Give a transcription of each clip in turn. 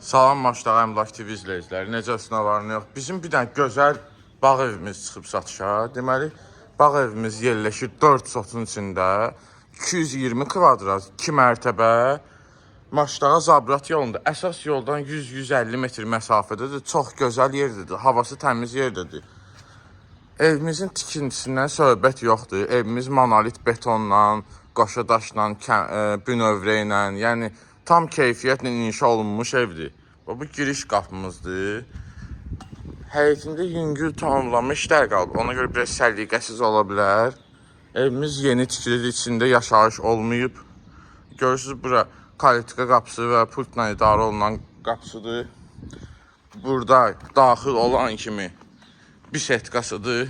Salam Maçdağı Əmlak TV izləyiciləri, necəsiniz, varını yox. Bizim bir dənə gözəl bağ evimiz çıxıb satışa. Deməli, bağ evimiz yerləşir 4 sotun içində. 220 kvadrat, 2 mərtəbə. Maçdağa Zabrat yolunda, əsas yoldan 100-150 metr məsafədədir. Çox gözəl yerdir, havası təmiz yerdir. Evimizin tikintisindən söhbət yoxdur. Evimiz monolit betonla, qoşa daşla, e, bünövrə ilə, yəni tam keyfiyyətlə inşa olunmuş evdir. Və bu giriş qapımızdır. Həyətində yüngül tamamlanmış işlər qalıb. Ona görə biraz səliqəsiz ola bilər. Evimiz yeni tikilir, içində yaşayış olmayıb. Görürsüz bura kalitka qapısı və pultla idarə olunan qapısıdır. Burada daxil olan kimi bisetkasıdır.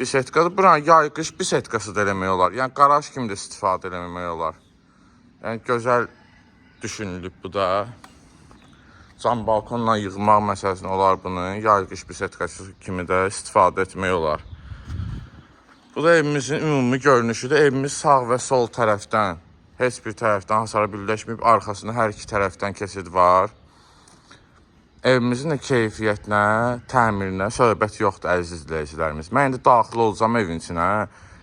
Bisetkadır. Buranın yay-qış bisetkası da eləmək olar. Yəni qaraj kimi də istifadə eləmək olar. Yəni gözəl düşünülüb bu da. Cam balkonla yığmaq məsələsinə olar bunu. Yay-qış bisetkası kimi də istifadə etmək olar. Bu da evimizin ümumi görünüşüdür. Evimiz sağ və sol tərəfdən heç bir tərəfdən hasara birləşməyib. Arxasında hər iki tərəfdən keçid var. Evimizin də keyfiyyətinə, təmirinə söhbət yoxdur əziz izləyicilərimiz. Mən indi daxil olacağam evin içinə.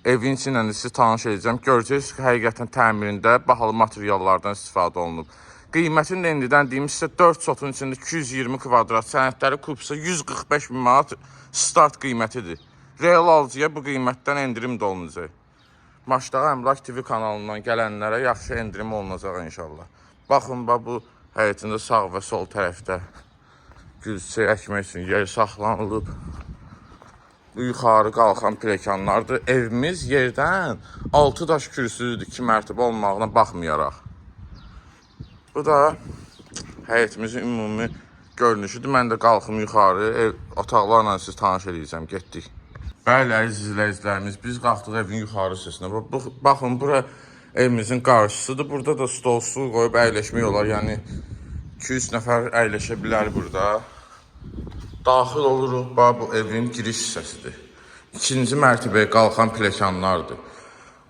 Evin içinə də sizi tanış edəcəm. Görəcəksiniz ki, həqiqətən təmirində bahalı materiallardan istifadə olunub. Qiymətini də indidən deyim sizə 4 sotun içində 220 kvadrat sənədləri kubsa 145 min manat start qiymətidir. Real alıcıya bu qiymətdən endirim də olunacaq. Maçdağı Əmlak TV kanalından gələnlərə yaxşı endirim olunacaq inşallah. Baxın bax bu həyətində sağ və sol tərəfdə gülçə əkmək üçün yer saxlanılıb. Yuxarı qalxan pilləkənlərdir. Evimiz yerdən 6 daş kürsüdür, 2 mərtəbə olmağına baxmayaraq. Bu da həyətimizin ümumi görünüşüdür. Mən də qalxım yuxarı, ev otaqlarla sizi tanış edəcəm. Getdik. Bəli, əziz izləyicilərimiz, biz qalxdıq evin yuxarı hissəsinə. Baxın, bura evimizin qarşısıdır. Burada da stol su qoyub əyləşmək olar. Yəni 200 nəfər əyləşə bilər burada. Daxil oluruq, bax bu evin giriş hissəsidir. İkinci mərtəbəyə qalxan pilləkənlərdir.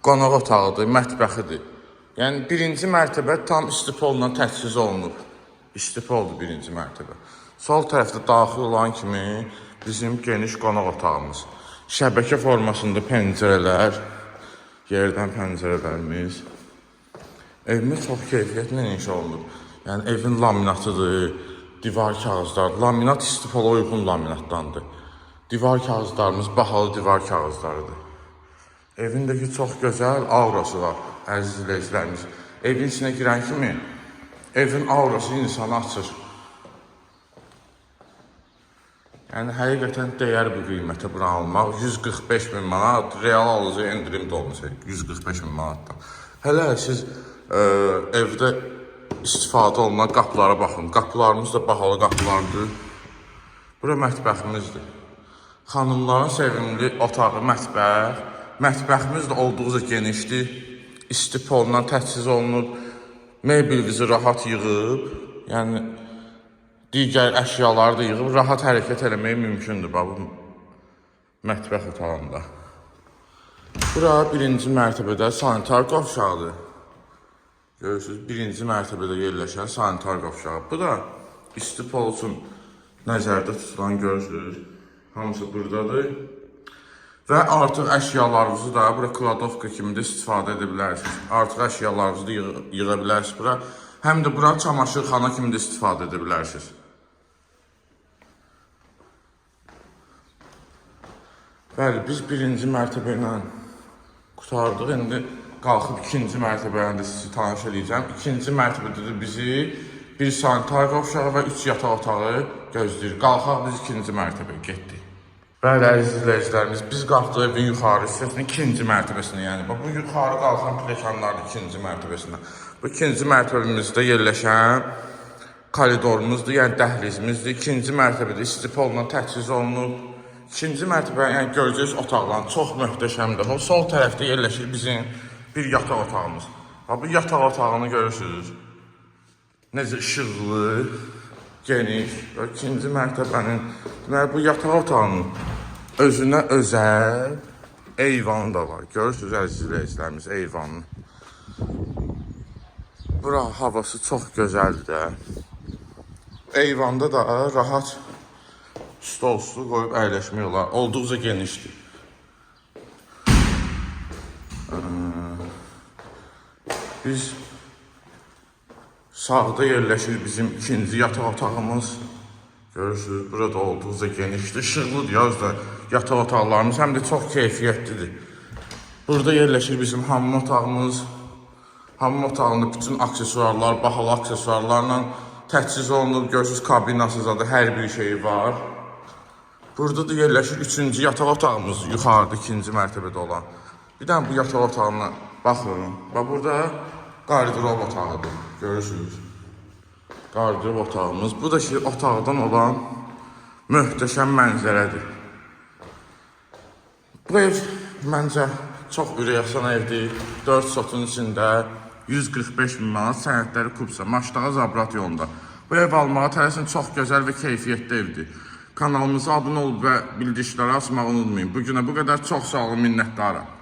Qonaq otağıdır, mətbəxidir. Yəni birinci mərtəbə tam istipolla təchiz olunub. İstipoldur birinci mərtəbə. Sol tərəfdə daxil olan kimi bizim geniş qonaq otağımız. Şəbəkə formasında pəncərələr, yerdən pəncərələrimiz. Evimiz çox keyfiyyətlə inşa olunub. Yəni evin laminatıdır, divar kağızları, laminat istipola uyğun laminatdandır. Divar kağızlarımız bahalı divar kağızlarıdır. Evindəki çox gözəl aurası var, əziz izləyicilərimiz. Evin içinə girən kimi evin aurası insanı açır. Yəni həqiqətən dəyər bu qiymətə bura almaq. 145 min manat real alıcı endirim də olacaq. 145 min manatdan. Hələ siz ə, evdə istifadə olunan qapılara baxın. Qapılarımız da bahalı qapılardır. Bura mətbəximizdir. Xanımların sevimli otağı mətbəx. Mətbəximiz də olduqca genişdir. İstipolla təchiz olunub. Mebelimizi rahat yığıb, yəni digər əşyaları da yığıb rahat hərəkət eləmək mümkündür bu mətbəx otağında. Bura birinci mərtəbədə sanitar qovşağıdır. Görürsüz, birinci mərtəbədə yerləşən sanitar qovşağı. Bu da istipol üçün nəzərdə tutulan görürsüz. Hamısı buradadır. Və artıq əşyalarınızı da bura kladovka kimi də istifadə edə bilərsiniz. Artıq əşyalarınızı da yığa, yığa bilərsiniz bura. Həm də bura çamaşırxana kimi də istifadə edə bilərsiniz. Bəli, biz birinci mərtəbə ilə qutardıq. İndi qalxıb ikinci mərtəbəyə də sizi tanış edəcəm. İkinci mərtəbədə də bizi bir sanitar qovşağı və üç yataq otağı gözləyir. Qalxaq biz ikinci mərtəbəyə getdik. Bəli, əziz izləyicilərimiz, biz qalxdıq evin yuxarı hissəsinin ikinci mərtəbəsinə, yəni bu yuxarı qalxan pilləkənlərdir ikinci mərtəbəsinə. Bu ikinci mərtəbəmizdə yerləşən koridorumuzdur, yəni dəhlizimizdir. İkinci mərtəbədə istipolla təchiz olunub. İkinci mərtəbə, yəni görəcəksiniz otaqların çox möhtəşəmdir. O sol tərəfdə yerləşir bizim bir yataq otağımız. Bax bu yataq otağını görürsüz. Necə işıqlı, geniş və ikinci mərtəbənin deməli bu yataq otağının özünə özəl eyvanı da var. Görürsüz əziz izləyicilərimiz eyvanını. Bura havası çox gözəldir də. Eyvanda da rahat stolsu qoyub əyləşmək olar. Olduqca genişdir. Biz sağda yerləşir bizim ikinci yataq otağımız. Görürsünüz, burada olduqca genişdir. İşıqlıdır ya özdə yataq otaqlarımız, həm də çox keyfiyyətlidir. Burada yerləşir bizim hamam otağımız. Hamam otağında bütün aksesuarlar, bahalı aksesuarlarla təchiz olunub. Görürsünüz, kabinası zadı hər bir şey var. Burada da yerləşir üçüncü yataq otağımız, yuxarıda ikinci mərtəbədə olan. Bir dənə bu yataq otağına baxın. Bax burada qardirob otağıdır. Görürsünüz. Qardirob otağımız. Bu da ki otaqdan olan möhtəşəm mənzərədir. Bu ev məncə çox ürəkasan evdir. 4 sotun içində 145 min manat sənədləri kubsa, Maşdağa Zabrat yolunda. Bu ev almağa tələsin çox gözəl və keyfiyyətli evdir. Kanalımıza abunə olub və bildirişləri açmağı unutmayın. Bu günə bu qədər çox sağ olun, minnətdaram.